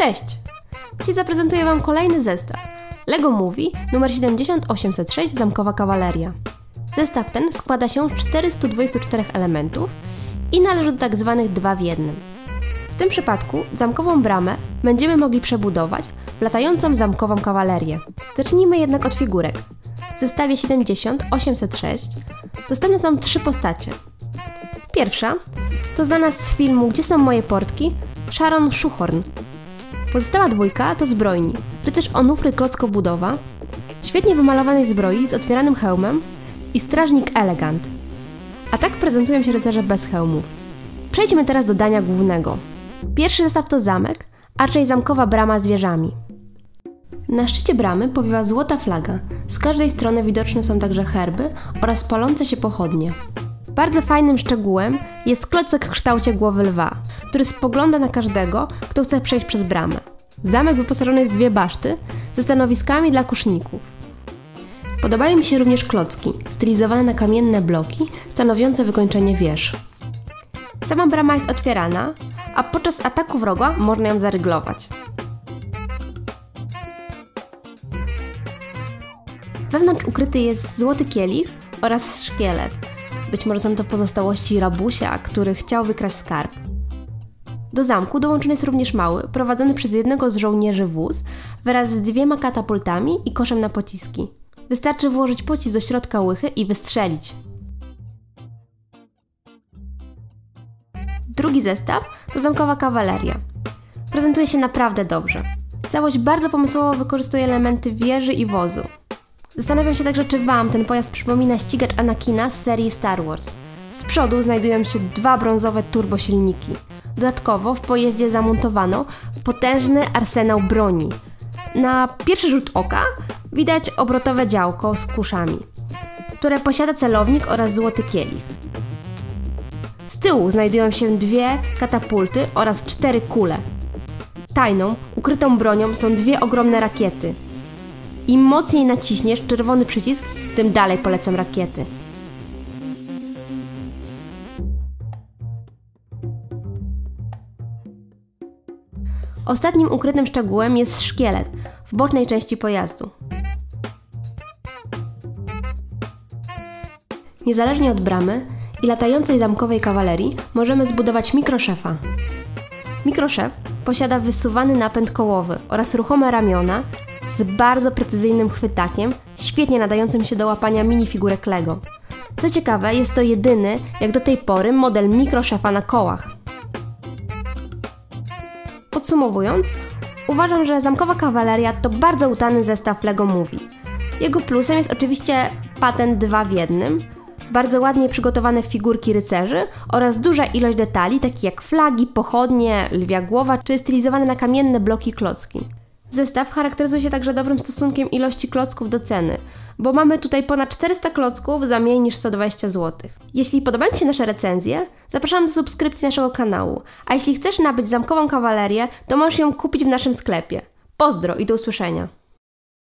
Cześć! Dziś zaprezentuję Wam kolejny zestaw. LEGO Movie numer 70806 Zamkowa Kawaleria. Zestaw ten składa się z 424 elementów i należy do tak zwanych 2 w jednym. W tym przypadku zamkową bramę będziemy mogli przebudować w latającą zamkową kawalerię. Zacznijmy jednak od figurek. W zestawie 70806 dostępne są trzy postacie. Pierwsza to znana z filmu Gdzie są moje portki? Sharon Schuhorn. Pozostała dwójka to zbrojni, rycerz Onufry Klocko-Budowa, świetnie wymalowanej zbroi z otwieranym hełmem i strażnik Elegant. A tak prezentują się rycerze bez hełmów. Przejdźmy teraz do dania głównego. Pierwszy zestaw to zamek, a raczej zamkowa brama z wieżami. Na szczycie bramy powiewa złota flaga. Z każdej strony widoczne są także herby oraz palące się pochodnie. Bardzo fajnym szczegółem jest klocek w kształcie głowy lwa, który spogląda na każdego, kto chce przejść przez bramę. Zamek wyposażony jest w dwie baszty ze stanowiskami dla kuszników. Podobają mi się również klocki, stylizowane na kamienne bloki, stanowiące wykończenie wież. Sama brama jest otwierana, a podczas ataku wroga można ją zaryglować. Wewnątrz ukryty jest złoty kielich oraz szkielet. Być może są to pozostałości rabusia, który chciał wykraść skarb. Do zamku dołączony jest również mały, prowadzony przez jednego z żołnierzy wóz wraz z dwiema katapultami i koszem na pociski. Wystarczy włożyć pocisk do środka łychy i wystrzelić. Drugi zestaw to zamkowa kawaleria. Prezentuje się naprawdę dobrze. Całość bardzo pomysłowo wykorzystuje elementy wieży i wozu. Zastanawiam się także, czy Wam ten pojazd przypomina ścigacz Anakina z serii Star Wars. Z przodu znajdują się dwa brązowe turbosilniki. Dodatkowo w pojeździe zamontowano potężny arsenał broni. Na pierwszy rzut oka widać obrotowe działko z kuszami, które posiada celownik oraz złoty kielich. Z tyłu znajdują się dwie katapulty oraz cztery kule. Tajną, ukrytą bronią są dwie ogromne rakiety. Im mocniej naciśniesz czerwony przycisk, tym dalej polecam rakiety. Ostatnim ukrytym szczegółem jest szkielet w bocznej części pojazdu. Niezależnie od bramy i latającej zamkowej kawalerii możemy zbudować mikroszefa. Mikroszef posiada wysuwany napęd kołowy oraz ruchome ramiona z bardzo precyzyjnym chwytakiem, świetnie nadającym się do łapania minifigurek Lego. Co ciekawe, jest to jedyny, jak do tej pory, model mikroszefa na kołach. Podsumowując, uważam, że Zamkowa Kawaleria to bardzo udany zestaw LEGO Movie. Jego plusem jest oczywiście patent 2 w jednym, bardzo ładnie przygotowane figurki rycerzy oraz duża ilość detali, takich jak flagi, pochodnie, lwia głowa czy stylizowane na kamienne bloki klocki. Zestaw charakteryzuje się także dobrym stosunkiem ilości klocków do ceny, bo mamy tutaj ponad 400 klocków za mniej niż 120 zł. Jeśli podobają Ci się nasze recenzje, zapraszam do subskrypcji naszego kanału, a jeśli chcesz nabyć zamkową kawalerię, to możesz ją kupić w naszym sklepie. Pozdro i do usłyszenia!